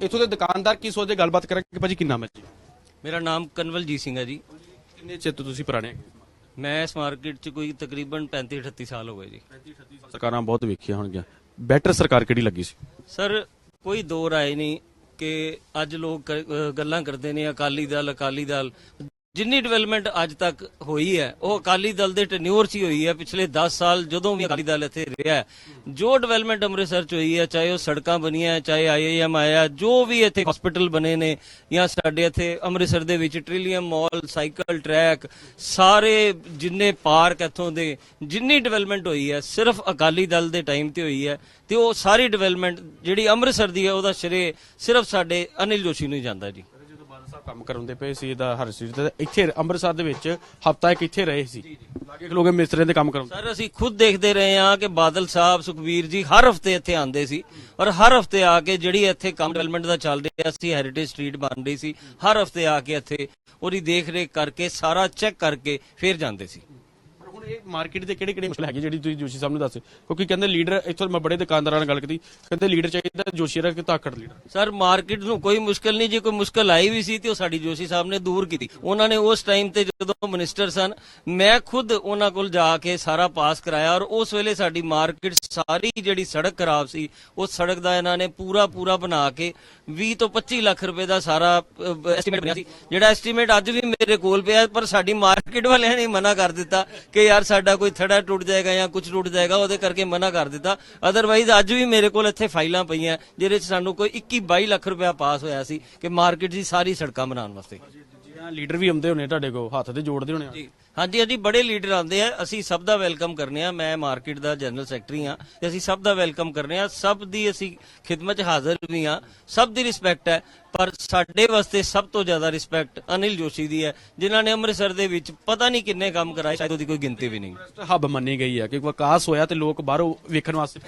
ਇੱਥੋਂ ਦੇ ਦੁਕਾਨਦਾਰ ਕੀ ਸੋਚਦੇ? ਗੱਲਬਾਤ ਕਰਾਂਗੇ ਭਾਜੀ ਕੀ ਨਾਮ ਹੈ ਜੀ? ਮੇਰਾ ਨਾਮ ਕਨਵਲਜੀਤ ਸਿੰਘ ਹੈ ਜੀ। ਕਿੰਨੇ ਚਿਰ ਤੋਂ ਤੁਸੀਂ ਪੁਰਾਣੇ ਮੈਂ ਇਸ ਮਾਰਕੀਟ 'ਚ ਕੋਈ ਤਕਰੀਬਨ 35 38 ਸਾਲ ਹੋ ਗਏ ਜੀ। ਸਰਕਾਰਾਂ ਬਹੁਤ ਵੇਖੀਆਂ ਹੋਣਗੀਆਂ। ਬੈਟਰ ਸਰਕਾਰ ਕਿਹੜੀ ਲੱਗੀ ਸੀ? ਸਰ ਕੋਈ ਦੋ ਰਾਏ ਨਹੀਂ ਕਿ ਅੱਜ ਲੋਕ ਗੱਲਾਂ ਕਰਦੇ ਨੇ ਅਕਾਲੀ ਦਲ ਅਕਾਲੀ ਦਲ। ਜਿੰਨੀ ਡਿਵੈਲਪਮੈਂਟ ਅੱਜ ਤੱਕ ਹੋਈ ਹੈ, ਉਹ ਅਕਾਲੀ ਦਲ ਦੇ ਟੈਨਿਓਰ 'ਚ ਹੀ ਹੋਈ ਹੈ, ਪਿਛਲੇ 10 ਸਾਲ ਜਦੋਂ ਵੀ ਅਕਾਲੀ ਦਲ ਇੱਥੇ ਰਿਹਾ ਜੋ ਡਿਵੈਲਪਮੈਂਟ ਅੰਮ੍ਰਿਤਸਰ 'ਚ ਹੋਈ ਹੈ, ਚਾਹੇ ਉਹ ਸੜਕਾਂ ਬਣੀਆਂ, ਚਾਹੇ ਆਈਆਈਐਮ ਆਇਆ, ਜੋ ਵੀ ਇੱਥੇ ਹਸਪੀਟਲ ਬਣੇ ਨੇ, ਜਾਂ ਸਾਡੇ ਇੱਥੇ ਅੰਮ੍ਰਿਤਸਰ ਦੇ ਵਿੱਚ ਟ੍ਰਿਲੀਅਮ ਮਾਲ ਸਾਈਕਲ ਟਰੈਕ ਸਾਰੇ ਜਿੰਨੇ ਪਾਰਕ ਇੱਥੋਂ ਦੇ, ਜਿੰਨੀ ਡਿਵੈਲਪਮੈਂਟ ਹੋਈ ਹੈ, ਸਿਰਫ ਅਕਾਲੀ ਦਲ ਦੇ ਟਾਈਮ ਤੇ ਹੋਈ ਹੈ, ਤੇ ਉਹ ਸਾਰੀ ਡਿਵੈਲਪਮੈਂਟ ਜਿਹੜੀ ਅੰਮ੍ਰਿਤਸਰ ਦੀ ਹੈ, ਉਹਦਾ ਸ਼੍ਰੇ ਸਿਰਫ ਸਾਡੇ ਅਨਿਲ ਜੋਸ਼ੀ ਨੂੰ ਹੀ ਜਾਂਦਾ ਜੀ। ਕੰਮ ਕਰਾਉਂਦੇ ਪਏ ਸੀ ਇਹਦਾ ਹਰ ਸੀਟ ਤੇ ਇੱਥੇ ਅੰਮ੍ਰਿਤਸਰ ਦੇ ਵਿੱਚ ਹਫਤਾ ਇੱਕ ਇੱਥੇ ਰਹੇ ਸੀ। ਲਾਗੇ ਖਲੋਗੇ ਮਿਸਤਰੀਆਂ ਦੇ ਕੰਮ ਕਰਾਉਂਦੇ ਸਰ ਅਸੀਂ ਖੁਦ ਦੇਖਦੇ ਰਹੇ ਹਾਂ ਕਿ ਬਾਦਲ ਸਾਹਿਬ ਸੁਖਵੀਰ ਜੀ ਹਰ ਹਫ਼ਤੇ ਇੱਥੇ ਆਉਂਦੇ ਸੀ ਔਰ ਹਰ ਹਫ਼ਤੇ ਆ ਕੇ ਜਿਹੜੀ ਇੱਥੇ ਕੰਮ ਡਿਵੈਲਪਮੈਂਟ ਦਾ ਚੱਲ ਰਿਹਾ ਸੀ ਹੈਰੀਟੇਜ ਸਟਰੀਟ ਬਣ ਰਹੀ ਸੀ ਹਰ ਹਫ਼ਤੇ ਆ ਕੇ ਇੱਥੇ ਉਹਦੀ ਦੇਖ ਰੇਖ ਕਰਕੇ ਸਾਰਾ ਚੈੱਕ ਕਰਕੇ ਫਿਰ ਜਾਂਦੇ ਸੀ। ਹੁਣ ਇਹ ਮਾਰਕੀਟ ਦੇ ਕਿਹੜੇ ਕਿਹੜੇ ਮੁਸ਼ਕਲ ਹੈਗੇ ਜਿਹੜੀ ਤੁਸੀਂ ਜੋਸ਼ੀ ਸਾਹਿਬ ਨੂੰ ਦੱਸੇ ਕਿਉਂਕਿ ਕਹਿੰਦੇ ਲੀਡਰ ਇੱਥੋਂ ਮੈਂ ਬੜੇ ਦੁਕਾਨਦਾਰਾਂ ਨਾਲ ਗੱਲ ਕੀਤੀ, ਕਹਿੰਦੇ ਲੀਡਰ ਚਾਹੀਦਾ ਜੋਸ਼ੀ ਰੱਖ ਕੇ ਤਾਕੜ ਲੀਡਰ ਸਰ ਮਾਰਕੀਟ ਨੂੰ ਕੋਈ ਮੁਸ਼ਕਲ ਨਹੀਂ, ਜੇ ਕੋਈ ਮੁਸ਼ਕਲ ਆਈ ਵੀ ਸੀ ਤੇ ਉਹ ਸਾਡੀ ਜੋਸ਼ੀ ਸਾਹਿਬ ਨੇ ਦੂਰ ਕੀਤੀ। ਉਹਨਾਂ ਨੇ ਉਸ ਟਾਈਮ ਤੇ ਜਦੋਂ ਮਿਨਿਸਟਰ ਸਨ, ਮੈਂ ਖੁਦ ਉਹਨਾਂ ਕੋਲ ਜਾ ਕੇ ਸਾਰਾ ਪਾਸ ਕਰਾਇਆ ਔਰ ਉਸ ਵੇਲੇ ਸਾਡੀ ਮਾਰਕੀਟ ਸਾਰੀ ਜਿਹੜੀ ਸੜਕ ਖਰਾਬ ਸੀ, ਉਸ ਸੜਕ ਦਾ ਇਹਨਾਂ ਨੇ ਪੂਰਾ ਪੂਰਾ ਬਣਾ ਕੇ 20 ਤੋਂ 25 ਲੱਖ ਰੁਪਏ ਦਾ ਸਾਰਾ ਐਸਟੀਮੇਟ ਬਣਿਆ ਸੀ। ਜਿਹੜਾ ਐਸਟੀਮੇਟ ਅੱਜ ਵੀ ਮੇਰੇ ਕੋਲ ਪਿਆ, ਪਰ ਸਾਡੀ ਮਾਰਕੀਟ ਵਾਲਿਆਂ ਨੇ ਮਨਾ ਕਰ ਦਿੱਤਾ ਕਿ ਯਾਰ ਸਾਡਾ ਕੋਈ ਥੜਾ ਟੁੱਟ ਜਾਏਗਾ ਜਾਂ ਕੁਝ ਟੁੱਟ ਜਾਏਗਾ ਉਹਦੇ ਕਰਕੇ ਮਨਾ ਕਰ ਦਿੱਤਾ। ਅਦਰਵਾਈਜ਼ ਅੱਜ ਵੀ ਮੇਰੇ ਕੋਲ ਇੱਥੇ ਫਾਈਲਾਂ ਪਈਆਂ ਜਿਹਦੇ 'ਚ ਸਾਨੂੰ ਕੋਈ 21 22 ਲੱਖ ਰੁਪਇਆ ਪਾਸ ਹੋਇਆ ਸੀ ਕਿ ਮਾਰਕੀਟ ਦੀ ਸਾਰੀ ਸੜਕਾਂ ਬਣਾਉਣ ਵਾਸਤੇ। ਲੀਡਰ ਵੀ ਆਉਂਦੇ ਹੋਣੇ ਤੁਹਾਡੇ ਕੋਲ ਹੱਥ ਤੇ ਜੋੜਦੇ ਹੋਣੇ ਹਾਂਜੀ ਹਾਂਜੀ ਬੜੇ ਲੀਡਰ ਆਉਂਦੇ ਆ। ਅਸੀਂ ਸਭ ਦਾ ਵੈਲਕਮ ਕਰਨੇ ਆ। ਮੈਂ ਮਾਰਕੀਟ ਦਾ ਜਨਰਲ ਸੈਕਟਰੀ ਆ ਤੇ ਅਸੀਂ ਸਭ ਦਾ ਵੈਲਕਮ ਕਰਨੇ ਆ। ਸਭ ਦੀ ਅਸੀਂ ਖਿਦਮਤ 'ਚ ਹਾਜ਼ਰ ਵੀ ਆ ਸਭ ਦੀ ਰਿਸਪੈਕਟ ਹੈ ਪਰ ਸਾਡੇ ਵਾਸਤੇ ਸਭ ਤੋਂ ਜ਼ਿਆਦਾ ਰਿਸਪੈਕਟ ਅਨਿਲ ਜੋਸ਼ੀ ਦੀ ਹੈ ਜਿਨ੍ਹਾਂ ਨੇ ਅੰਮ੍ਰਿਤਸਰ ਦੇ ਵਿੱਚ ਪਤਾ ਨਹੀਂ ਕਿੰਨੇ ਕੰਮ ਕਰਾਏ ਸ਼ਾਇਦ ਉਹਦੀ ਕੋਈ ਗਿਣਤੀ ਵੀ ਨਹੀਂ। ਹੱਬ ਮੰਨੀ ਗਈ ਹੈ ਕਿ ਵਿਕਾਸ ਹੋਇਆ ਤੇ ਲੋਕ ਬਾਹਰੋਂ ਵੇਖਣ ਵਾਸਤੇ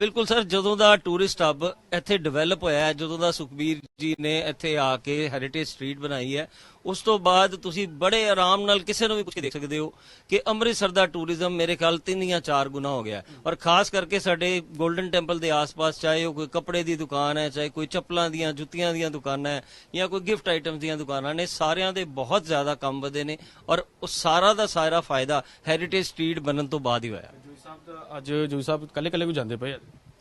ਬਿਲਕੁਲ ਸਰ ਜਦੋਂ ਦਾ ਟੂਰਿਸਟ ਹੱਬ ਇੱਥੇ ਡਿਵੈਲਪ ਹੋਇਆ ਹੈ ਜਦੋਂ ਦਾ ਸੁਖਬੀਰ ਜੀ ਨੇ ਇੱਥੇ ਆ ਕੇ ਹੈਰੀਟੇਜ ਸਟਰੀਟ ਬਣਾਈ ਹੈ ਉਸ ਤੋਂ ਬਾਅਦ ਤੁਸੀਂ ਬੜੇ ਆਰਾਮ ਨਾਲ ਕਿਸੇ ਨੂੰ ਵੀ ਪੁੱਛ ਕੇ ਦੇਖ ਸਕਦੇ ਹੋ ਕਿ ਅੰਮ੍ਰਿਤਸਰ ਦਾ ਟੂਰਿਜ਼ਮ ਮੇਰੇ ਖਿਆਲ ਤਿੰਨ ਜਾਂ ਚਾਰ ਗੁਣਾ ਹੋ ਗਿਆ। ਔਰ ਖਾਸ ਕਰਕੇ ਸਾਡੇ 골ਡਨ ਟੈਂਪਲ ਦੇ ਆਸ-ਪਾਸ ਚਾਹੇ ਉਹ ਕੋਈ ਕੱਪੜੇ ਦੀ ਦੁਕਾਨ ਹੈ ਚਾਹੇ ਕੋਈ ਚੱਪਲਾਂ ਦੀਆਂ ਜੁੱਤੀਆਂ ਦੀਆਂ ਦੁਕਾਨਾਂ ਹੈ ਜਾਂ ਕੋਈ ਗਿਫਟ ਆਈਟਮਸ ਦੀਆਂ ਦੁਕਾਨਾਂ ਨੇ ਸਾਰਿਆਂ ਦੇ ਬਹੁਤ ਜ਼ਿਆਦਾ ਕੰਮ ਵਧੇ ਨੇ ਔਰ ਉਹ ਸਾਰਾ ਦਾ ਸਾਰਾ ਫਾਇਦਾ ਹੈਰੀਟੇਜ ਸਟਰੀਟ ਬਣਨ ਤੋਂ ਬਾਅਦ ਹੀ ਹੋਇਆ। ਜੋਈ ਸਾਹਿਬ ਅੱਜ ਜੋਈ ਸਾਹਿਬ ਕੱਲੇ ਕੱਲੇ ਕੋ ਜਾਂਦੇ ਪਏ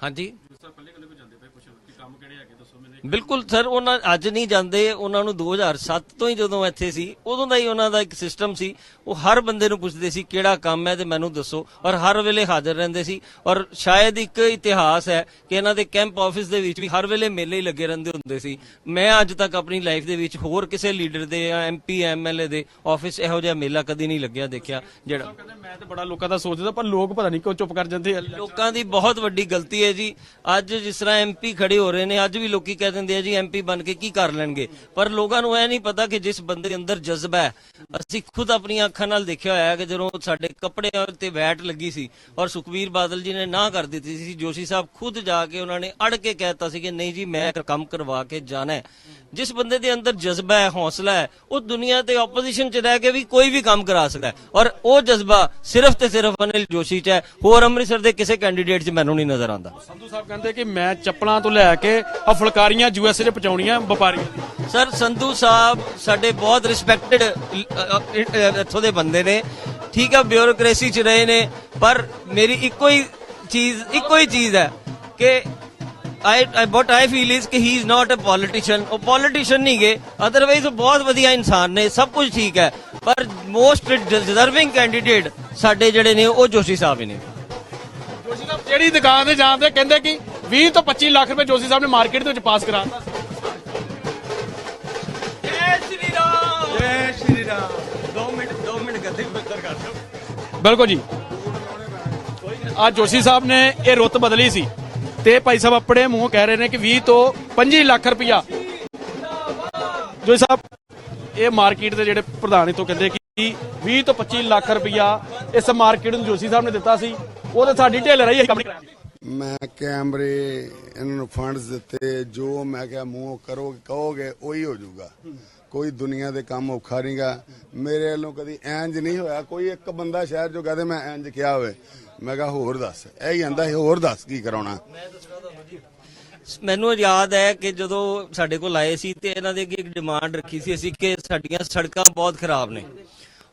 ਹਾਂਜੀ। ਜੋਈ ਸਾਹਿਬ ਕੱਲੇ ਕੱਲੇ ਕੋ ਜਾਂਦੇ ਪਏ ਪੁੱਛੋ ਕਿ ਕੰਮ ਕਿਹੜੇ ਹੈਗੇ ਦੱਸੋ ਮੈਨੂੰ ਬਿਲਕੁਲ ਸਰ ਉਹਨਾਂ ਅੱਜ ਨਹੀਂ ਜਾਂਦੇ ਉਹਨਾਂ ਨੂੰ 2007 ਤੋਂ ਹੀ ਜਦੋਂ ਇੱਥੇ ਸੀ ਉਦੋਂ ਦਾ ਹੀ ਉਹਨਾਂ ਦਾ ਇੱਕ ਸਿਸਟਮ ਸੀ। ਉਹ ਹਰ ਬੰਦੇ ਨੂੰ ਪੁੱਛਦੇ ਸੀ ਕਿਹੜਾ ਕੰਮ ਹੈ ਤੇ ਮੈਨੂੰ ਦੱਸੋ। ਔਰ ਹਰ ਵੇਲੇ ਹਾਜ਼ਰ ਰਹਿੰਦੇ ਸੀ। ਔਰ ਸ਼ਾਇਦ ਇੱਕ ਇਤਿਹਾਸ ਹੈ ਕਿ ਇਹਨਾਂ ਦੇ ਕੈਂਪ ਆਫਿਸ ਦੇ ਵਿੱਚ ਵੀ ਹਰ ਵੇਲੇ ਮੇਲੇ ਹੀ ਲੱਗੇ ਰਹਿੰਦੇ ਹੁੰਦੇ ਸੀ। ਮੈਂ ਅੱਜ ਤੱਕ ਆਪਣੀ ਲਾਈਫ ਦੇ ਵਿੱਚ ਹੋਰ ਕਿਸੇ ਲੀਡਰ ਦੇ ਜਾਂ ਐਮਪੀ ਐਮਐਲਏ ਦੇ ਆਫਿਸ ਇਹੋ ਜਿਹਾ ਮੇਲਾ ਕਦੀ ਨਹੀਂ ਲੱਗਿਆ ਦੇਖਿਆ ਜਿਹੜਾ ਮੈਂ ਤਾਂ ਬੜਾ ਲੋਕਾਂ ਦਾ ਸੋਚਦਾ ਪਰ ਲੋਕ ਪਤਾ ਨਹੀਂ ਕਿਉਂ ਚੁੱਪ ਕਰ ਜਾਂਦੇ ਲੋਕਾਂ ਦੀ ਬਹੁਤ ਵੱਡੀ ਗਲਤੀ ਹੈ ਜੀ। ਅੱਜ ਜਿਸ ਤਰ੍ਹਾਂ ਐਮਪੀ ਖੜੇ ਹੋ ਰਹੇ ਨੇ ਅੱਜ ਵੀ ਲੋਕੀ ਕਹਿ ਦਿੰਦੇ ਆ ਜੀ ਐਮਪੀ ਬਣ ਕੇ ਕੀ ਕਰ ਲੈਣਗੇ? ਪਰ ਲੋਕਾਂ ਨੂੰ ਇਹ ਨਹੀਂ ਪਤਾ ਕਿ ਜਿਸ ਬੰਦੇ ਦੇ ਅੰਦਰ ਜਜ਼ਬਾ ਹੈ, ਅਸੀਂ ਖੁਦ ਆਪਣੀਆਂ ਅੱਖਾਂ ਨਾਲ ਦੇਖਿਆ ਹੋਇਆ ਹੈ ਕਿ ਜਦੋਂ ਸਾਡੇ ਕੱਪੜਿਆਂ ਤੇ ਵੈਟ ਲੱਗੀ ਸੀ ਔਰ ਸੁਖਬੀਰ ਬਾਦਲ ਜੀ ਨੇ ਨਾ ਕਰ ਦਿੱਤੀ ਸੀ, ਜੋਸ਼ੀ ਸਾਹਿਬ ਖੁਦ ਜਾ ਕੇ ਉਹਨਾਂ ਨੇ ਅੜ ਕੇ ਕਹਿਤਾ ਸੀ ਕਿ ਨਹੀਂ ਜੀ, ਮੈਂ ਕੰਮ ਕਰਵਾ ਕੇ ਜਾਣਾ ਹੈ। ਜਿਸ ਬੰਦੇ ਦੇ ਅੰਦਰ ਜਜ਼ਬਾ ਹੈ, ਹੌਸਲਾ ਹੈ, ਉਹ ਦੁਨੀਆ ਤੇ ਆਪੋਜੀਸ਼ਨ 'ਚ ਰਹਿ ਕੇ ਵੀ ਕੋਈ ਵੀ ਕੰਮ ਕਰਾ ਸਕਦਾ ਔਰ ਉਹ ਜਜ਼ਬਾ ਸਿਰਫ ਤੇ ਸਿਰਫ ਅਨਿਲ ਜੋਸ਼ੀ 'ਚ ਹੈ, ਹੋਰ ਅੰਮ੍ਰਿਤਸਰ ਦੇ ਕਿਸੇ ਕੈਂਡੀਡੇਟ 'ਚ ਮੈਨੂੰ ਨਹੀਂ ਨਜ਼ਰ ਆਉਂਦਾ। ਸੰਧੂ ਸਾਹਿਬ ਕਹਿੰਦੇ ਕਿ ਮੈਂ ਚੱਪਲਾਂ ਤੋਂ ਲੈ ਕੇ ਆ ਫੁਲਕਾਰੀਆਂ ਯੂਐਸਏ ਦੇ ਪਹੁੰਚਾਉਣੀਆਂ ਵਪਾਰੀਆਂ ਦੀਆਂ। ਸਰ, ਸੰਧੂ ਸਾਹਿਬ ਸਾਡੇ ਬਹੁਤ ਰਿਸਪੈਕਟਡ ਇੱਥੋਂ ਦੇ ਬੰਦੇ ਨੇ। ਠੀਕ ਹੈ ਬਿਊਰੋਕ੍ਰੇਸੀ 'ਚ ਰਹੇ ਨੇ, ਪਰ ਮੇਰੀ ਇੱਕੋ ਹੀ ਚੀਜ਼, ਇੱਕੋ ਹੀ ਚੀਜ਼ ਹੈ ਕਿ I but I feel is ਕਿ he is not a politician ਉਹ ਪੋਲੀਟੀਸ਼ੀਅਨ ਨਹੀਂ ਗਏ ਅਦਰਵਾਈਜ਼ ਉਹ ਬਹੁਤ ਵਧੀਆ ਇਨਸਾਨ ਨੇ, ਸਭ ਕੁਝ ਠੀਕ ਹੈ। ਪਰ ਮੋਸਟ ਡਿਜ਼ਰਵਿੰਗ ਕੈਂਡੀਡੇਟ ਸਾਡੇ ਜਿਹੜੇ ਨੇ, ਉਹ ਜੋਸ਼ੀ ਸਾਹਿਬ ਹੀ ਨੇ। ਜਿਹੜੀ ਦੁਕਾਨ ਤੇ ਜਾਂਦੇ ਕਹਿੰਦੇ ਕਿ 20 ਤੋਂ 25 ਲੱਖ ਰੁਪਏ ਜੋਸ਼ੀ ਸਾਹਿਬ ਨੇ ਮਾਰਕੀਟ ਦੇ ਵਿੱਚ ਪਾਸ ਕਰਾਤਾ। ਜੈ ਸ਼੍ਰੀ ਰਾਮ। ਜੈ ਸ਼੍ਰੀ ਰਾਮ। 2 ਮਿੰਟ 2 ਮਿੰਟ ਗੱਦੇ ਉੱਤਰ ਕਰ ਦਿਓ। ਬਿਲਕੁਲ ਜੀ। ਆ ਜੋਸ਼ੀ ਸਾਹਿਬ ਨੇ ਇਹ ਰੁੱਤ ਬਦਲੀ ਸੀ ਤੇ ਭਾਈ ਸਾਹਿਬ ਆਪਣੇ ਮੂੰਹ ਕਹਿ ਰਹੇ ਨੇ ਕਿ 20 ਤੋਂ 25 ਲੱਖ ਰੁਪਇਆ। ਜੋਸ਼ੀ ਸਾਹਿਬ ਇਹ ਮਾਰਕੀਟ ਦੇ ਜਿਹੜੇ ਪ੍ਰਧਾਨ ਇਥੋਂ ਕਹਿੰਦੇ ਕਿ 20 ਤੋਂ 25 ਲੱਖ ਰੁਪਇਆ ਇਸ ਮਾਰਕੀਟ ਨੂੰ ਜੋਸ਼ੀ ਸਾਹਿਬ ਨੇ ਦਿੱਤਾ ਸੀ। ਉਹ ਤਾਂ ਸਾਡੀ ਢਿੱਲ ਰਹੀ ਹੈ ਮੈਂ ਕੈਮਰੇ ਇਹਨਾਂ ਨੂੰ ਫੰਡਸ ਦਿੱਤੇ ਜੋ ਮੈਂ ਕਿਹਾ ਮੂੰਹ ਕਰੋਗੇ ਕਹੋਗੇ ਉਹੀ ਹੋ ਜਾਊਗਾ। ਕੋਈ ਦੁਨੀਆ ਦੇ ਕੰਮ ਔਖਾ ਨਹੀਂਗਾ ਮੇਰੇ ਵੱਲੋਂ ਕਦੀ ਇੰਜ ਨਹੀਂ ਹੋਇਆ। ਕੋਈ ਇੱਕ ਬੰਦਾ ਸ਼ਹਿਰ ਜੋ ਕਹਦੇ ਮੈਂ ਇੰਜ ਕਿਹਾ ਹੋਵੇ। ਮੈਂ ਕਿਹਾ ਹੋਰ ਦੱਸ। ਇਹ ਹੀ ਆਂਦਾ ਹੋਰ ਦੱਸ ਕੀ ਕਰਾਉਣਾ? ਮੈਨੂੰ ਯਾਦ ਹੈ ਕਿ ਜਦੋਂ ਸਾਡੇ ਕੋਲ ਆਏ ਸੀ ਤੇ ਇਹਨਾਂ ਦੇ ਅੱਗੇ ਇੱਕ ਡਿਮਾਂਡ ਰੱਖੀ ਸੀ ਅਸੀਂ ਕਿ ਸਾਡੀਆਂ ਸੜਕਾਂ ਬਹੁਤ ਖਰਾਬ ਨੇ।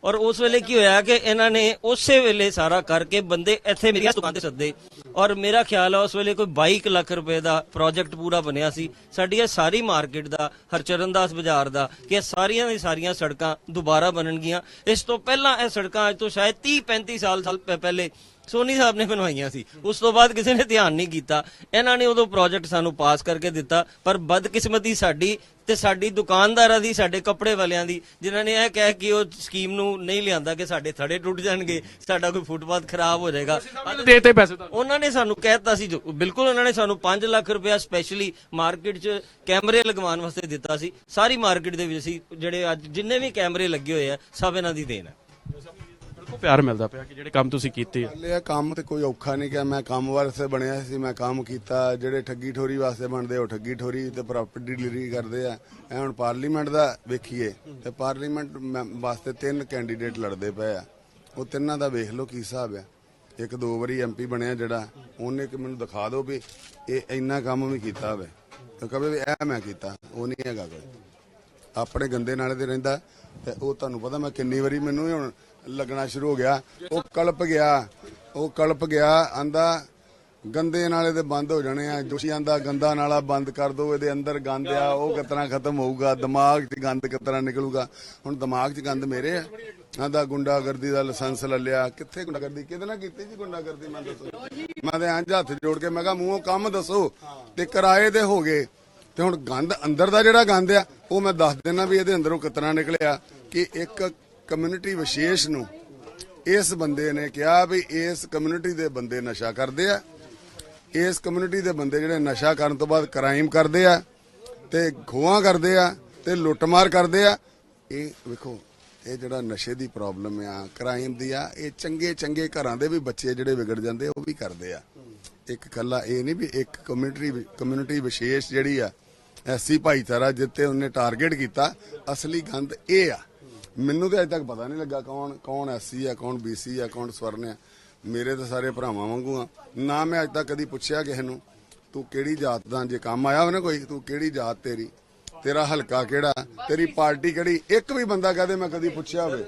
ਔਰ ਉਸ ਵੇਲੇ ਕੀ ਹੋਇਆ ਕਿ ਇਹਨਾਂ ਨੇ ਉਸੇ ਵੇਲੇ ਸਾਰਾ ਕਰਕੇ ਬੰਦੇ ਇੱਥੇ ਮੇਰੀ ਦੁਕਾਨ ਤੇ ਸੱਦੇ। ਔਰ ਮੇਰਾ ਖਿਆਲ ਆ, ਉਸ ਵੇਲੇ ਕੋਈ 22 ਲੱਖ ਰੁਪਏ ਦਾ ਪ੍ਰੋਜੈਕਟ ਪੂਰਾ ਬਣਿਆ ਸੀ। ਸਾਡੀ ਇਹ ਸਾਰੀ ਮਾਰਕੀਟ ਦਾ, ਹਰਚਰਨ ਦਾਸ ਬਾਜ਼ਾਰ ਦਾ, ਕਿ ਇਹ ਸਾਰੀਆਂ ਦੀ ਸਾਰੀਆਂ ਸੜਕਾਂ ਦੁਬਾਰਾ ਬਣਨਗੀਆਂ। ਇਸ ਤੋਂ ਪਹਿਲਾਂ ਇਹ ਸੜਕਾਂ ਅੱਜ ਤੋਂ ਸ਼ਾਇਦ 30 35 ਸਾਲ ਸਾਲ ਪਹਿਲੇ ਸੋਨੀ ਸਾਹਿਬ ਨੇ ਬਣਵਾਈਆਂ ਸੀ। ਉਸ ਤੋਂ ਬਾਅਦ ਕਿਸੇ ਨੇ ਧਿਆਨ ਨਹੀਂ ਕੀਤਾ। ਇਹਨਾਂ ਨੇ ਉਦੋਂ ਪ੍ਰੋਜੈਕਟ ਸਾਨੂੰ ਪਾਸ ਕਰਕੇ ਦਿੱਤਾ। ਪਰ ਬਦਕਿਸਮਤੀ ਸਾਡੀ ਤੇ ਸਾਡੀ ਦੁਕਾਨਦਾਰਾਂ ਦੀ ਸਾਡੇ ਕੱਪੜੇ ਵਾਲਿਆਂ ਦੀ ਜਿਨ੍ਹਾਂ ਨੇ ਇਹ ਕਹਿ ਕਿ ਉਹ ਸਕੀਮ ਨੂੰ ਨਹੀਂ ਲਿਆਂਦਾ ਕਿ ਸਾਡੇ ਥੜੇ ਟੁੱਟ ਜਾਣਗੇ ਸਾਡਾ ਕੋਈ ਫੁੱਟਪਾਥ ਖਰਾਬ ਹੋ ਜਾਏਗਾ। ਦੇਤੇ ਪੈਸੇ ਤਾਂ ਉਹਨਾਂ ਨੇ ਸਾਨੂੰ ਕਹਿਤਾ ਸੀ ਜੋ ਬਿਲਕੁਲ ਉਹਨਾਂ ਨੇ ਸਾਨੂੰ 5 ਲੱਖ ਰੁਪਇਆ ਸਪੈਸ਼ਲੀ ਮਾਰਕੀਟ 'ਚ ਕੈਮਰੇ ਲਗਵਾਉਣ ਵਾਸਤੇ ਦਿੱਤਾ ਸੀ। ਸਾਰੀ ਮਾਰਕੀਟ ਦੇ ਵਿੱਚ ਸੀ ਜਿਹੜੇ ਅੱਜ ਜਿੰਨੇ ਵੀ ਕੈਮਰੇ ਲੱਗੇ ਹੋਏ ਆ ਸਭ ਇਹਨਾਂ ਦੀ ਦੇਣ ਹੈ। ਬਿਲਕੁਲ ਪਿਆਰ ਮਿਲਦਾ ਪਿਆ ਕਿ ਜਿਹੜੇ ਕੰਮ ਤੁਸੀਂ ਕੀਤੇ ਆ। ਹਲੇ ਕੰਮ ਤੇ ਕੋਈ ਔਖਾ ਨਹੀਂ ਕਿ ਮੈਂ ਕੰਮ ਵਾਸਤੇ ਬਣਿਆ ਸੀ, ਮੈਂ ਕੰਮ ਕੀਤਾ। ਜਿਹੜੇ ਠੱਗੀ ਠੋਰੀ ਵਾਸਤੇ ਬਣਦੇ ਉਹ ਠੱਗੀ ਠੋਰੀ ਤੇ ਪ੍ਰਾਪਰਟੀ ਡੀਲਰੀ ਕਰਦੇ ਆ। ਇਹ ਹੁਣ ਪਾਰਲੀਮੈਂਟ ਦਾ ਵੇਖੀਏ ਤੇ ਪਾਰਲੀਮੈਂਟ ਵਾਸਤੇ ਤਿੰਨ ਕੈਂਡੀਡੇਟ ਲੜਦੇ ਪਏ ਆ। ਉਹ ਤਿੰਨਾਂ ਦਾ ਵੇਖ ਲਓ ਕੀ ਹਿਸਾਬ ਆ। ਇੱਕ ਦੋ ਵਾਰੀ ਐਮਪੀ ਬਣਿਆ ਜਿਹੜਾ, ਉਹਨੇ ਕਿ ਮੈਨੂੰ ਦਿਖਾ ਦਿਓ ਵੀ ਇਹ ਇੰਨਾ ਕੰਮ ਵੀ ਕੀਤਾ ਹੋਵੇ ਤੇ ਕਹੇ ਵੀ ਇਹ ਮੈਂ ਕੀਤਾ, ਉਹ ਨਹੀਂ ਹੈਗਾ ਕੋਈ। ਆਪਣੇ ਗੰਦੇ ਨਾਲੇ ਤੇ ਰਹਿੰਦਾ। ਤੇ ਉਹ ਤੁਹਾਨੂੰ ਪਤਾ ਮੈਂ ਕਿੰਨੀ ਵਾਰੀ ਮੈਨੂੰ ਹੁਣ ਲੱਗਣਾ ਸ਼ੁਰੂ ਹੋ ਗਿਆ। ਉਹ ਕਲਪ ਗਿਆ, ਉਹ ਕਲਪ ਗਿਆ, ਆਂਦਾ, ਗੰਦੇ ਨਾਲੇ ਤੇ ਬੰਦ ਹੋ ਜਾਣੇ ਆ। ਜੋਸ਼ੀ ਆਂਦਾ, ਗੰਦਾ ਨਾਲਾ ਬੰਦ ਕਰ ਦੋ, ਇਹਦੇ ਅੰਦਰ ਗੰਦ ਆ, ਉਹ ਕਿਤਨਾ ਖਤਮ ਹੋਊਗਾ। ਦਿਮਾਗ 'ਚ ਗੰਦ ਕਿਤਨਾ ਨਿਕਲੂਗਾ। ਹੁਣ ਦਿਮਾਗ 'ਚ ਗੰਦ ਮੇਰੇ ਆ। ਆਂਦਾ, ਗੁੰਡਾਗਰਦੀ ਦਾ ਲਾਇਸੈਂਸ ਲੈ ਲਿਆ। ਕਿੱਥੇ ਗੁੰਡਾਗਰਦੀ? ਕਿਹਦੇ ਨਾਲ ਕੀਤੀ ਜੀ ਗੁੰਡਾਗਰਦੀ? ਮੈਂ ਦੱਸੋ। ਮੈਂ ਤੇ ਇੰਜ ਹੱਥ ਜੋੜ ਕੇ, ਮੈਂ ਕਿਹਾ, ਮੂੰਹੋਂ ਕੰਮ ਦੱਸੋ ਤੇ ਕਿਰਾਏ ਦੇ ਹੋ ਗਏ। ਤੇ ਹੁਣ ਗੰਦ, ਅੰਦਰ ਦਾ ਜਿਹੜਾ ਗੰਦ ਆ, ਉਹ ਮੈਂ ਦੱਸ ਦਿੰਦਾ ਵੀ ਇਹਦੇ ਅੰਦਰੋਂ ਕਿਤਨਾ ਨਿਕਲਿਆ ਕਿ ਇੱਕ ਕਮਿਊਨਿਟੀ ਵਿਸ਼ੇਸ਼ ਨੂੰ ਇਸ ਬੰਦੇ ਨੇ ਕਿਹਾ ਵੀ ਇਸ ਕਮਿਊਨਿਟੀ ਦੇ ਬੰਦੇ ਨਸ਼ਾ ਕਰਦੇ ਆ। ਇਸ ਕਮਿਊਨਿਟੀ ਦੇ ਬੰਦੇ ਜਿਹੜੇ ਨਸ਼ਾ ਕਰਨ ਤੋਂ ਬਾਅਦ ਕ੍ਰਾਈਮ ਕਰਦੇ ਆ ਤੇ ਖੋਹਾਂ ਕਰਦੇ ਆ ਤੇ ਲੁੱਟਮਾਰ ਕਰਦੇ ਆ। ਇਹ ਵੇਖੋ, ਇਹ ਜਿਹੜਾ ਨਸ਼ੇ ਦੀ ਪ੍ਰੋਬਲਮ ਆ ਕ੍ਰਾਈਮ ਦੀ ਆ, ਇਹ ਚੰਗੇ ਚੰਗੇ ਘਰਾਂ ਦੇ ਵੀ ਬੱਚੇ ਜਿਹੜੇ ਵਿਗੜ ਜਾਂਦੇ ਉਹ ਵੀ ਕਰਦੇ ਆ। ਇੱਕ ਕੱਲਾ ਇਹ ਨਹੀਂ ਵੀ ਇੱਕ ਕਮਿਊਨਿਟੀ ਕਮਿਊਨਿਟੀ ਵਿਸ਼ੇਸ਼ ਜਿਹੜੀ ਆ, ਐਸੀ ਭਾਈਚਾਰਾ ਜਿੱਤੇ ਉਹਨੇ ਟਾਰਗੇਟ ਕੀਤਾ, ਅਸਲੀ ਗੰਦ ਇਹ ਆ। ਮੈਨੂੰ ਤੇ ਅਜੇ ਤੱਕ ਪਤਾ ਨਹੀਂ ਲੱਗਾ ਕੌਣ ਕੌਣ ਐਸੀ ਆ ਕੌਣ ਬੀਸੀ ਆ ਕੌਣ ਸਵਰਨ ਆ। ਮੇਰੇ ਤਾਂ ਸਾਰੇ ਭਰਾਵਾਂ ਵਾਂਗੂ ਆ। ਨਾ ਮੈਂ ਅਜੇ ਤੱਕ ਕਦੀ ਪੁੱਛਿਆ ਕਿਸੇ ਨੂੰ ਤੂੰ ਕਿਹੜੀ ਜਾਤ ਦਾ ਜੇ ਕੰਮ ਆਇਆ ਹੋਵੇ ਨਾ ਕੋਈ ਤੂੰ ਕਿਹੜੀ ਜਾਤ ਤੇਰੀ? ਤੇਰਾ ਹਲਕਾ ਕਿਹੜਾ? ਤੇਰੀ ਪਾਰਟੀ ਕਿਹੜੀ? ਇੱਕ ਵੀ ਬੰਦਾ ਕਹਦੇ ਮੈਂ ਕਦੀ ਪੁੱਛਿਆ ਹੋਵੇ।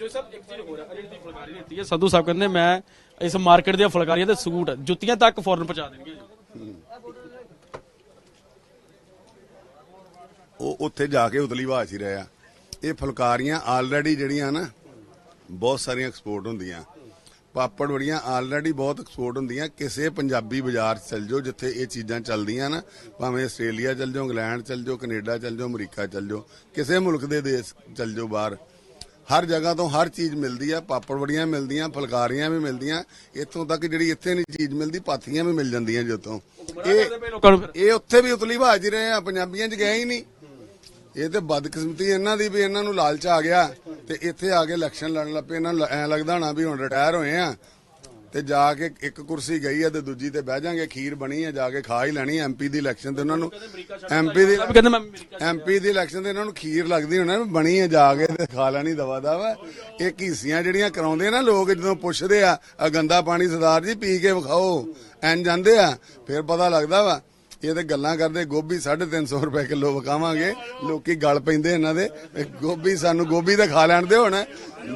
ਜੋ ਸਭ ਇੱਕ ਚੀਜ਼ ਹੋ ਰਿਹਾ ਜਿਹੜੀ ਫੁਲਕਾਰੀ ਦਿੱਤੀ ਹੈ ਸੰਧੂ ਸਾਹਿਬ ਕਹਿੰਦੇ ਮੈਂ ਇਸ ਮਾਰਕੀਟ ਦੀਆਂ ਫੁਲਕਾਰੀਆਂ ਤੇ ਸੂਟ ਜੁੱਤੀਆਂ ਤੱਕ ਫੌਰਨ ਪਹੁੰਚਾ ਦੇਣਗੇ ਉਹ ਉੱਥੇ ਜਾ ਕੇ ਉਤਲੀ ਬਾਤ ਹੀ ਰਿਹਾ ਇਹ ਫੁਲਕਾਰੀਆਂ ਆਲਰੇਡੀ ਜਿਹੜੀਆਂ ਨਾ ਬਹੁਤ ਸਾਰੀਆਂ ਐਕਸਪੋਰਟ ਹੁੰਦੀਆਂ। ਪਾਪੜ ਬੜੀਆਂ ਆਲਰੇਡੀ ਬਹੁਤ ਐਕਸਪੋਰਟ ਹੁੰਦੀਆਂ। ਕਿਸੇ ਪੰਜਾਬੀ ਬਾਜ਼ਾਰ 'ਚ ਚੱਲ ਜਾਓ ਜਿੱਥੇ ਇਹ ਚੀਜ਼ਾਂ ਚੱਲਦੀਆਂ ਨਾ ਭਾਵੇਂ ਆਸਟ੍ਰੇਲੀਆ ਚੱਲ ਜਾਓ ਇੰਗਲੈਂਡ ਚੱਲ ਜਾਓ ਕੈਨੇਡਾ ਚੱਲ ਜਾਓ ਅਮਰੀਕਾ ਚੱਲ ਜਾਓ ਕਿਸੇ ਮੁਲਕ ਦੇ ਦੇਸ਼ ਚੱਲ ਜਾਓ ਬਾਹਰ ਹਰ ਜਗ੍ਹਾ ਤੋਂ ਹਰ ਚੀਜ਼ ਮਿਲਦੀ ਆ ਪਾਪੜ ਬੜੀਆਂ ਮਿਲਦੀਆਂ ਫੁਲਕਾਰੀਆਂ ਵੀ ਮਿਲਦੀਆਂ ਇੱਥੋਂ ਤੱਕ ਜਿਹੜੀ ਇੱਥੇ ਨਹੀਂ ਚੀਜ਼ ਮਿਲਦੀ ਪਾਥੀਆਂ ਵੀ ਮਿਲ ਜਾਂਦੀਆਂ ਜਿੱਥੋਂ ਇਹ ਇਹ ਉੱਥੇ ਵੀ ਉਤਲੀ ਬਾਜ ਰਹੇ ਆ ਪੰਜਾਬੀਆਂ 'ਚ ਗਏ ਹੀ ਨਹੀਂ। ਇਹ ਤੇ ਬਦਕਿਸਮਤੀ ਇਹਨਾਂ ਦੀ ਵੀ ਇਹਨਾਂ ਨੂੰ ਲਾਲਚ ਆ ਗਿਆ ਤੇ ਇੱਥੇ ਆ ਕੇ ਇਲੈਕਸ਼ਨ ਲੜਨ ਲੱਪੇ ਇਹਨਾਂ ਨੂੰ ਐ ਲੱਗਦਾ ਹੋਣਾ ਵੀ ਹੁਣ ਰਿਟਾਇਰ ਹੋਏ ਆ ਤੇ ਜਾ ਕੇ ਇੱਕ ਕੁਰਸੀ ਗਈ ਆ ਤੇ ਦੂਜੀ ਤੇ ਬਹਿ ਜਾਾਂਗੇ ਖੀਰ ਬਣੀ ਆ ਜਾ ਕੇ ਖਾ ਹੀ ਲੈਣੀ ਐਮਪੀ ਦੀ ਇਲੈਕਸ਼ਨ ਤੇ ਉਹਨਾਂ ਨੂੰ। ਐਮਪੀ ਦੀ ਐਮਪੀ ਦੀ ਇਲੈਕਸ਼ਨ ਤੇ ਇਹਨਾਂ ਨੂੰ ਖੀਰ ਲੱਗਦੀ ਹੋਣਾ ਬਣੀ ਆ ਜਾ ਕੇ ਤੇ ਖਾ ਲੈਣੀ ਦਵਾ ਦਵਾ। ਇਹ ਘੀਸੀਆਂ ਜਿਹੜੀਆਂ ਕਰਾਉਂਦੇ ਨਾ ਲੋਕ ਜਦੋਂ ਪੁੱਛਦੇ ਆ ਆ ਗੰਦਾ ਪਾਣੀ ਸਰਦਾਰ ਜੀ ਪੀ ਕੇ ਵਿਖਾਓ ਐਨ ਜਾਂਦੇ ਆ ਫਿਰ ਪਤਾ ਲੱਗਦਾ ਵਾ ਇਹ ਤੇ ਗੱਲਾਂ ਕਰਦੇ ਗੋਭੀ 350 ਰੁਪਏ ਕਿਲੋ ਵਿਕਾਵਾਂਗੇ। ਲੋਕੀ ਗਲ ਪੈਂਦੇ ਇਹਨਾਂ ਦੇ। ਗੋਭੀ ਸਾਨੂੰ ਗੋਭੀ ਤਾਂ ਖਾ ਲੈਣ ਦੇ ਹੁਣ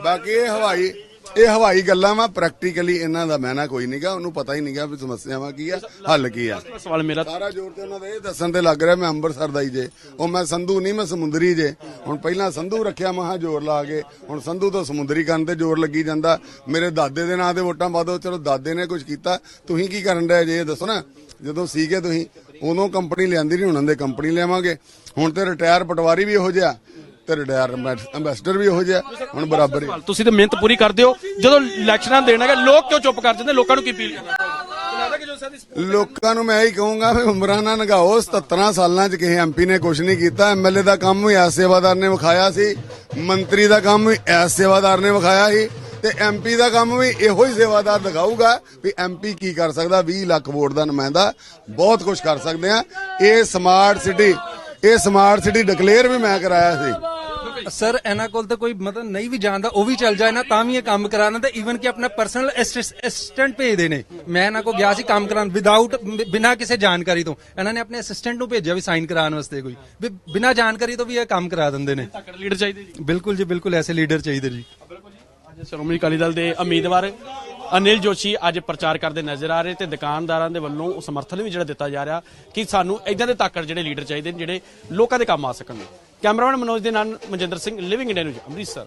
ਬਾਕੀ ਇਹ ਹਵਾਈ ਇਹ ਹਵਾਈ ਗੱਲਾਂ ਵਾ ਪ੍ਰੈਕਟੀਕਲੀ ਇਹਨਾਂ ਦਾ ਮੈਨਾ ਕੋਈ ਨਹੀਂਗਾ ਉਹਨੂੰ ਪਤਾ ਹੀ ਨਹੀਂਗਾ ਵੀ ਸਮੱਸਿਆਵਾਂ ਕੀ ਆ ਹੱਲ ਕੀ ਆ। ਸਵਾਲ ਮੇਰਾ ਸਾਰਾ ਜ਼ੋਰ ਤੇ ਉਹਨਾਂ ਦੇ ਇਹ ਦੱਸਣ ਤੇ ਲੱਗ ਰਿਹਾ ਮੈਂ ਅੰਮ੍ਰਿਤਸਰ ਦਾ ਹੀ ਜੇ। ਉਹ ਮੈਂ ਸੰਧੂ ਨਹੀਂ ਮੈਂ ਸਮੁੰਦਰੀ ਜੇ। ਹੁਣ ਪਹਿਲਾਂ ਸੰਧੂ ਰੱਖਿਆ ਮਹਾ ਜ਼ੋਰ ਲਾ ਕੇ। ਹੁਣ ਸੰਧੂ ਤੋਂ ਸਮੁੰਦਰੀ ਕਰਨ ਤੇ ਜ਼ੋਰ ਲੱਗੀ ਜਾਂਦਾ। ਮੇਰੇ ਦਾਦੇ ਦੇ ਨਾਂ ਤੇ ਵੋਟਾਂ ਪਾ ਦਿਓ ਚਲੋ ਦਾਦੇ ਨੇ ਕੁਝ ਕੀਤਾ। ਤੁਸੀਂ ਕੀ ਕਰਨ ਡਏ ਜੇ? ਇਹ ਦੱਸੋ ਨਾ। ਜਦੋਂ ਸੀਗੇ ਤੁਸੀਂ ਉਦੋਂ ਕੰਪਨੀ ਲਿਆਂਦੀ ਨਹੀਂ ਹੁਣ ਦੇ ਕੰਪਨੀ ਲਿਆਵਾਂਗੇ। ਹੁਣ ਤੇ ਰਿਟਾਇਰ ਪਟਵਾਰੀ ਵੀ ਇਹੋ ਜਿਹਾ ਤੇ ਰਿਟਾਇਰ ਐਂਬੈਸਡਰ ਵੀ ਇਹੋ ਜਿਹਾ ਹੁਣ ਬਰਾਬਰ ਹੀ। ਤੁਸੀਂ ਤਾਂ ਮਿਹਨਤ ਪੂਰੀ ਕਰਦੇ ਹੋ ਜਦੋਂ ਇਲੈਕਸ਼ਨਾਂ ਦੇਣਾ ਹੈਗਾ ਲੋਕ ਕਿਉਂ ਚੁੱਪ ਕਰ ਜਾਂਦੇ? ਲੋਕਾਂ ਨੂੰ ਕੀ ਅਪੀਲ ਕਰਨਾ ਲੋਕਾਂ ਨੂੰ ਮੈਂ ਇਹੀ ਕਹੂੰਗਾ ਵੀ ਉਮਰਾਂ ਨਾ ਨਗਾਓ 77 ਸਾਲਾਂ 'ਚ ਕਿਸੇ ਐਮਪੀ ਨੇ ਕੁਝ ਨਹੀਂ ਕੀਤਾ ਐਮਐਲਏ ਦਾ ਕੰਮ ਵੀ ਐਸ ਸੇਵਾਦਾਰ ਨੇ ਵਿਖਾਇਆ ਸੀ ਮੰਤਰੀ ਦਾ ਕੰਮ ਵੀ ਐਸ ਸੇਵਾਦਾਰ ਨੇ ਵਿਖਾਇਆ ਸੀ। ਤੇ ਐਮਪੀ ਦਾ ਕੰਮ ਵੀ ਇਹੋ ਹੀ ਸੇਵਾਦਾਰ ਦਿਖਾਊਗਾ ਵੀ ਐਮਪੀ ਕੀ ਕਰ ਸਕਦਾ 20 ਲੱਖ ਵੋਟ ਦਾ ਨੁਮਾਇੰਦਾ ਬਹੁਤ ਕੁਝ ਕਰ ਸਕਦੇ ਆ। ਇਹ ਸਮਾਰਟ ਸਿਟੀ ਇਹ ਸਮਾਰਟ ਸਿਟੀ ਡਿਕਲੇਅਰ ਵੀ ਮੈਂ ਕਰਾਇਆ ਸੀ। ਸਰ ਇਹਨਾਂ ਕੋਲ ਤਾਂ ਕੋਈ ਮਤਲਬ ਨਹੀਂ ਵੀ ਜਾਣਦਾ ਉਹ ਵੀ ਚੱਲ ਜਾਏ ਨਾ ਤਾਂ ਵੀ ਇਹ ਕੰਮ ਕਰਾ ਦਿੰਦੇ ਈਵਨ ਕਿ ਆਪਣਾ ਪਰਸਨਲ ਅਸਿਸਟੈਂਟ ਭੇਜਦੇ ਨੇ। ਮੈਂ ਇਹਨਾਂ ਕੋ ਗਿਆ ਸੀ ਕੰਮ ਕਰਾਉਣ ਵਿਦਆਊਟ ਬਿਨਾਂ ਕਿਸੇ ਜਾਣਕਾਰੀ ਤੋਂ। ਇਹਨਾਂ ਨੇ ਆਪਣੇ ਅਸਿਸਟੈਂਟ ਨੂੰ ਭੇਜਿਆ ਵੀ ਸਾਈਨ ਕਰਾਉਣ ਵਾਸਤੇ ਕੋਈ। ਵੀ ਬਿਨਾਂ ਜਾਣਕਾਰੀ ਤੋਂ ਵੀ ਇਹ ਕੰਮ ਕਰਾ ਦਿੰਦੇ ਨੇ। ਤਕੜ ਲੀਡਰ ਚਾਹੀਦੇ ਜੀ। ਬਿਲਕੁਲ ਜੀ ਬਿਲਕੁਲ ਐਸੇ ਲੀਡਰ ਚਾਹੀਦੇ ਜੀ। ਅੱਜ ਸ਼੍ਰੋਮਣੀ ਅਕਾਲੀ ਦਲ ਦੇ ਉਮੀਦਵਾਰ ਅਨਿਲ ਜੋਸ਼ੀ ਅੱਜ ਪ੍ਰਚਾਰ ਕਰਦੇ ਨਜ਼ਰ ਆ ਰਹੇ ਤੇ ਦੁਕਾਨਦਾਰਾਂ ਦੇ ਵੱਲੋਂ ਸਮਰਥਨ ਵੀ ਜਿਹੜਾ ਦਿੱਤਾ ਜਾ ਰਿਹਾ ਕਿ ਸਾਨੂੰ ਇਦਾਂ ਦੇ ਤਾਕੜ ਜਿਹੜੇ ਲੀਡਰ ਚਾਹੀਦੇ ਨੇ, ਜਿਹੜੇ ਲੋਕਾਂ ਦੇ ਕੰਮ ਆ ਸਕਣ। ਕੈਮਰਾਮੈਨ ਮਨੋਜ ਦੇ ਨਾਲ Manjinder Singh Living India News Amritsar.